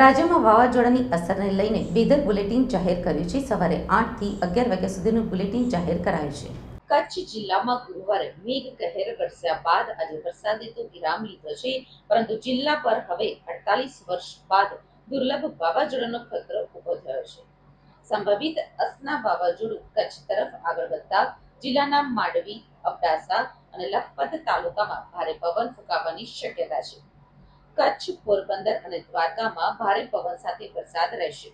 રાજ્યમાં વાવાઝોડાની અસરને લઈને બેદર બુલેટિન જાહેર કર્યું છે. સવારે આઠથી અગિયાર વાગ્યા સુધીનું બુલેટિન જાહેર કરાયું છે. કચ્છ જિલ્લામાં ગુરુવારે મેઘ કહેર વરસ્યા બાદ આજે વરસાદે તો વિરામ લીધો છે, પરંતુ જિલ્લા પર હવે અડતાલીસ વર્ષ બાદ દુર્લભ વાવાઝોડાનો ખતરો ઊભો થયો છે. સંભવિત અસના વાવાઝોડું કચ્છ તરફ આગળ વધતા જિલ્લાના માંડવી, અબડાસા અને લખપત તાલુકામાં ભારે પવન ફૂંકાવાની શક્યતા છે. કચ્છ પોરબંદર અને દ્વારકામાં ભારે પવન સાથે વરસાદ રહેશે.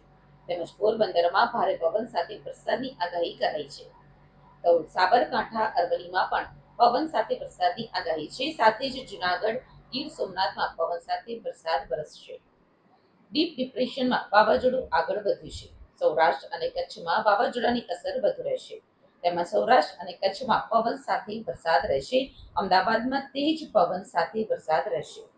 તેમજ પોરબંદરમાં ભારે પવન સાથે વરસાદની આગાહી કરાઈ છે. તો સાબરકાંઠા અરવલીમાં પણ પવન સાથે વરસાદની આગાહી છે. સાથે જ જુનાગઢ, ગીર સોમનાથમાં પવન સાથે વરસાદ વરસશે. ડીપ ડિપ્રેશનમાં વાવાઝોડું આગળ વધ્યું છે. સૌરાષ્ટ્ર અને કચ્છમાં વાવાઝોડાની અસર વધુ રહેશે. તેમાં સૌરાષ્ટ્ર અને કચ્છમાં પવન સાથે વરસાદ રહેશે. અમદાવાદમાં તેજ પવન સાથે વરસાદ રહેશે.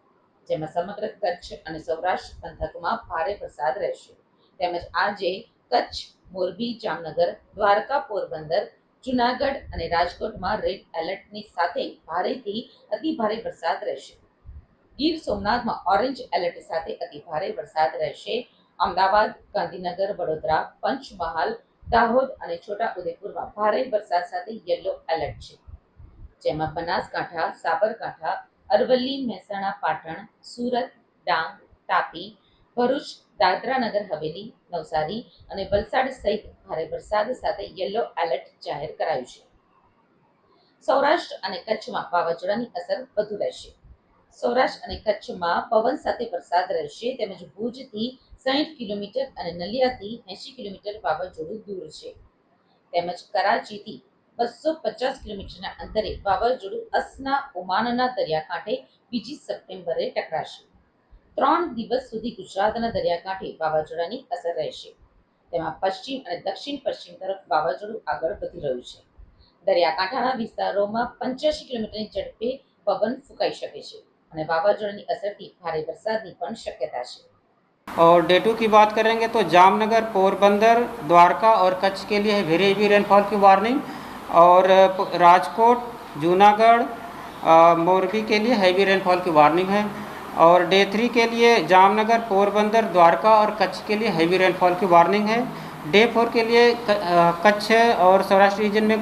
જેમાં સમગ્ર કચ્છ અને સૌરાષ્ટ્ર પંથકમાં ભારે વરસાદ રહેશે. તેમજ આજે કચ્છ, મોરબી, જામનગર, દ્વારકા પોરબંદર, જુનાગઢ અને રાજકોટમાં રેડ એલર્ટની સાથે ભારેથી અતિ વરસાદ રહેશે. ગીર સોમનાથમાં ઓરેન્જ એલર્ટ સાથે અતિ વરસાદ રહેશે. અમદાવાદ, ગાંધીનગર, વડોદરા, પંચમહાલ, દાહોદ અને છોટા ભારે વરસાદ સાથે યલો એલર્ટ છે. જેમાં બનાસકાંઠા, સાબરકાંઠા અરવલ્લી, મહેસાણા, પાટણ, સુરત, ડાંગ, તાપી, ભરૂચ, દાદરા હવેલી, નવસારી અને વલસાડ સહિત ભારે વરસાદ સાથે યલો એલર્ટ જાહેર કરાયું છે. સૌરાષ્ટ્ર અને કચ્છમાં વાવાઝોડાની અસર વધુ રહેશે. સૌરાષ્ટ્ર અને કચ્છમાં પવન સાથે વરસાદ રહેશે તેમજ ભુજથી સાહીઠ કિલોમીટર અને નલિયાથી એંશી કિલોમીટર વાવાઝોડું દૂર છે. તેમજ કરાચીથી બસો પચાસ કિલોમીટરના અંતરે વાવાઝોડું અસના ઓમાનના દરિયાકાંઠે બીજી સપ્ટેમ્બરે ટકરાશે ત્રણ દિવસ સુધી ગુજરાતના દરિયાકાંઠે વાવાઝોડાની અસર રહેશે તેમાં પશ્ચિમ અને દક્ષિણ પશ્ચિમ તરફ વાવાઝોડું આગળ વધી રહ્યું છે દરિયાકાંઠાના વિસ્તારોમાં પંચ્યાસી કિલોમીટરની ઝડપે પવન ફૂંકાઈ શકે છે અને વાવાઝોડાની અસરથી ભારે વરસાદની પણ શક્યતા છે और डे टू की बात करेंगे तो जामनगर पोरबंदर द्वारका और कच्छ के लिए है वेरी हेवी रेनफॉल की वार्निंग और राजकोट, जूनागढ़ मोरबी के लिए हैवी रेनफॉल की वार्निंग है और डे थ्री के लिए जामनगर, पोरबंदर, द्वारका और कच्छ के लिए हैवी रेनफॉल की वार्निंग है। डे फोर के लिए कच्छ और सौराष्ट्र रीजन में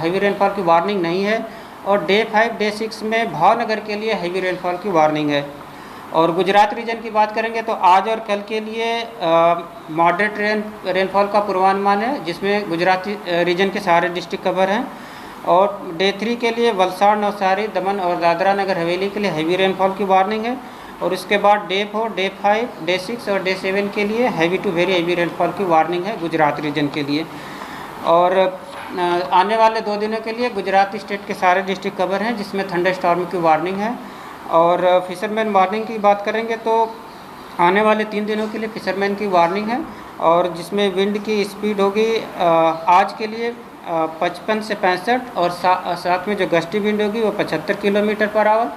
हैवी रेनफॉल की वार्निंग नहीं है और डे फाइव डे सिक्स में भावनगर के लिए हैवी रेनफॉल की वार्निंग है। और गुजरात रीजन की बात करेंगे तो आज और कल के लिए मॉडरेट रेन रेनफॉल का पूर्वानुमान है, जिसमें गुजरात रीजन के सारे डिस्ट्रिक्ट कवर हैं। और डे थ्री के लिए वलसाड़, नवसारी, दमन और दादरा नगर हवेली के लिए हैवी रेनफॉल की वार्निंग है। और उसके बाद day four day five day six और डे सेवन के लिए heavy to very heavy rainfall की वार्निंग है गुजरात रीजन के लिए। और आने वाले दो दिनों के लिए गुजरात स्टेट के सारे डिस्ट्रिक्ट कवर हैं, जिसमें थंडर स्टॉर्म की वार्निंग है। और फिशरमैन वार्निंग की बात करेंगे तो आने वाले तीन दिनों के लिए फिशरमैन की वार्निंग है और जिसमें विंड की स्पीड होगी आज के लिए पचपन से पैंसठ और साथ में जो गस्टी विंड होगी वो पचहत्तर किलोमीटर पर आवर